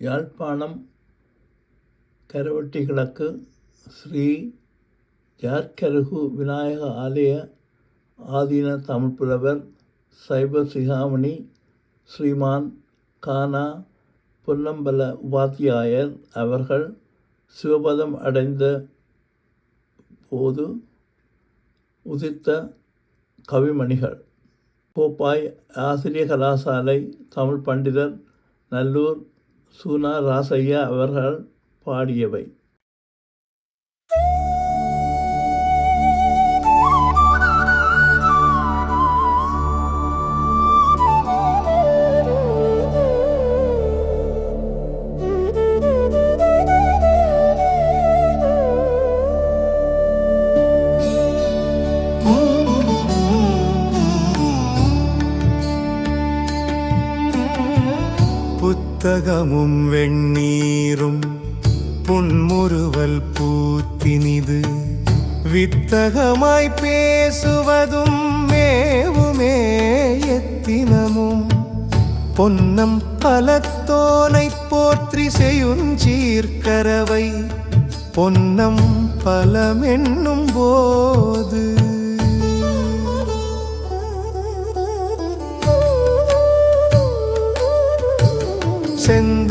யாழ்ப்பாணம் கரவட்டி கிழக்கு ஸ்ரீ ஜார்கருகு விநாயக ஆலய ஆதீன தமிழ் புலவர் சைப சிகாமணி ஸ்ரீமான் கானா பொன்னம்பல உபாத்தியாயர் அவர்கள் சிவபதம் அடைந்த போது உதித்த கவிமணிகள். கோப்பாய் ஆசிரிய கலாசாலை தமிழ் பண்டிதர் நல்லூர் சூனா ராசையா அவர்கள் பாடியவை. புத்தகமும் வெண்ணீரும் புன்முறுவல் பூத்தினிது. வித்தகமாய் பேசுவதும் மேவுமே எத்தினமும். பொன்னம் பலத்தோனை போற்றி செய்யுஞ்சீர்க்கரவை பொன்னம் பலமென்னும் போது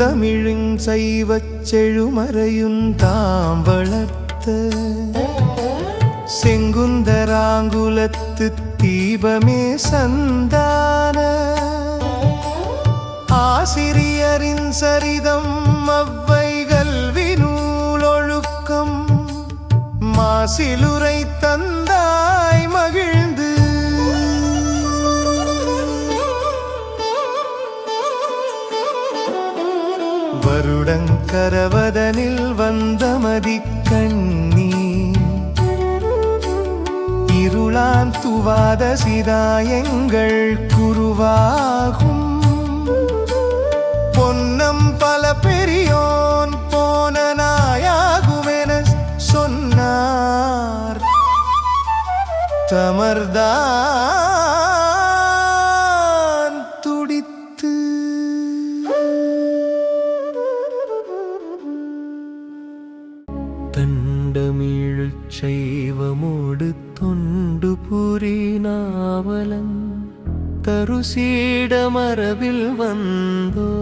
செந்தமிழுங் சைவச் செழுமறையும் தாம் வளர்த்த செங்குந்தராங்குலத்து தீபமே சந்தான ஆசிரியரின் சரிதம் அவ்வைகள் வினூலொழுக்கம் மாசிலுரை தந்தார் வருடங்கரவதனில் வந்தமதி கண்ணி இருளான் துவாத சிதாயங்கள் குருவாகும். பொன்னம் பல பெரியோன் போன நாயாகுமென சொன்னார். தமர்தான் செய்வமோடு தொண்டு புரிநாவலன் தருசீட மரபில் வந்தோ.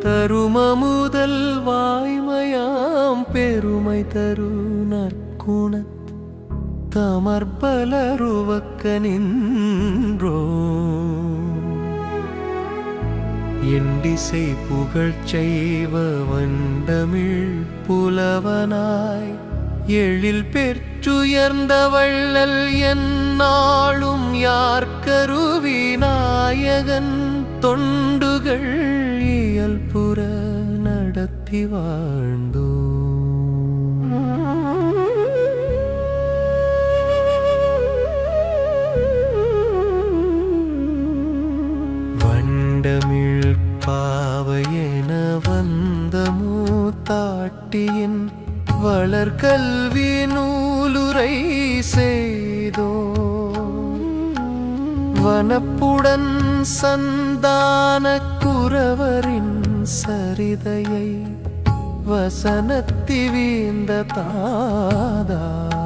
தரும முதல் வாய்மையாம் பெருமை தரு நற்குணத். தமர்பலருவக்க நின்றோ எண்டிசை வண்டமிழ் புலவனாய் எழில் பெற்றுயர்ந்த வள்ளல் என்னாளும் யார் கருவி நாயகன்? தொண்டுகள் இயல்புற நடத்தி வாழ்ந்தோ. வண்டமிழ் பாவையென வந்த மூத்தாட்டியின் வளர்கல்வி நூலுரை செய்தோ. வனப்புடன் சந்தான குறவரின் சரிதையை வசனத்தி வீந்த தாதா.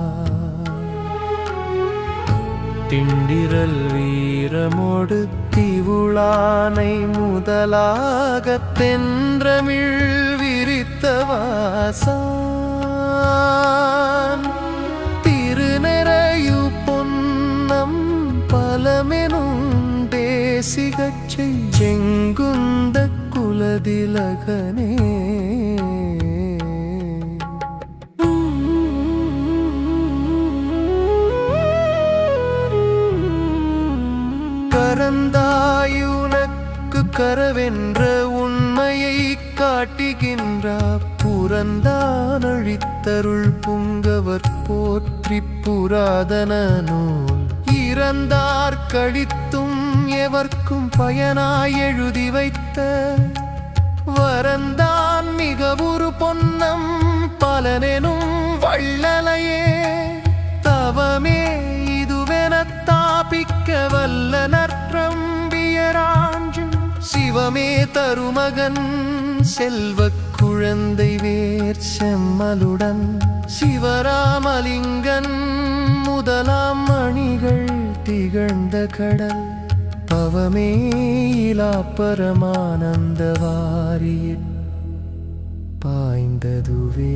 திண்டிரல் வீரமோடு திவுளானை முதலாக தென்றமிழ் விரித்த வாசான். திருநெறையு பொன்னம் பலமெனும் தேசிகச் செங்குந்த குலதிலகனே. கரவென்ற உண்மையை காட்டுகின்றார். புறந்தான் அழித்தருள் புங்கவர் போற்றி புராதன நூல். இறந்தார் கழித்தும் எவர்க்கும் பயனாய் எழுதி வைத்த. வரந்தான் மிகவுரு பொன்னம் பலனெனும் வள்ளலையே. தவமே இதுவென தாபிக்க வல்லன சிவமே தருமகன் செல்வ குழந்தை வேர் செம்மலுடன் சிவராமலிங்கன் முதலாம் மணிகள் திகழ்ந்த கடல் பவமேயிலா பரமானந்த வாரியில் பாய்ந்ததுவே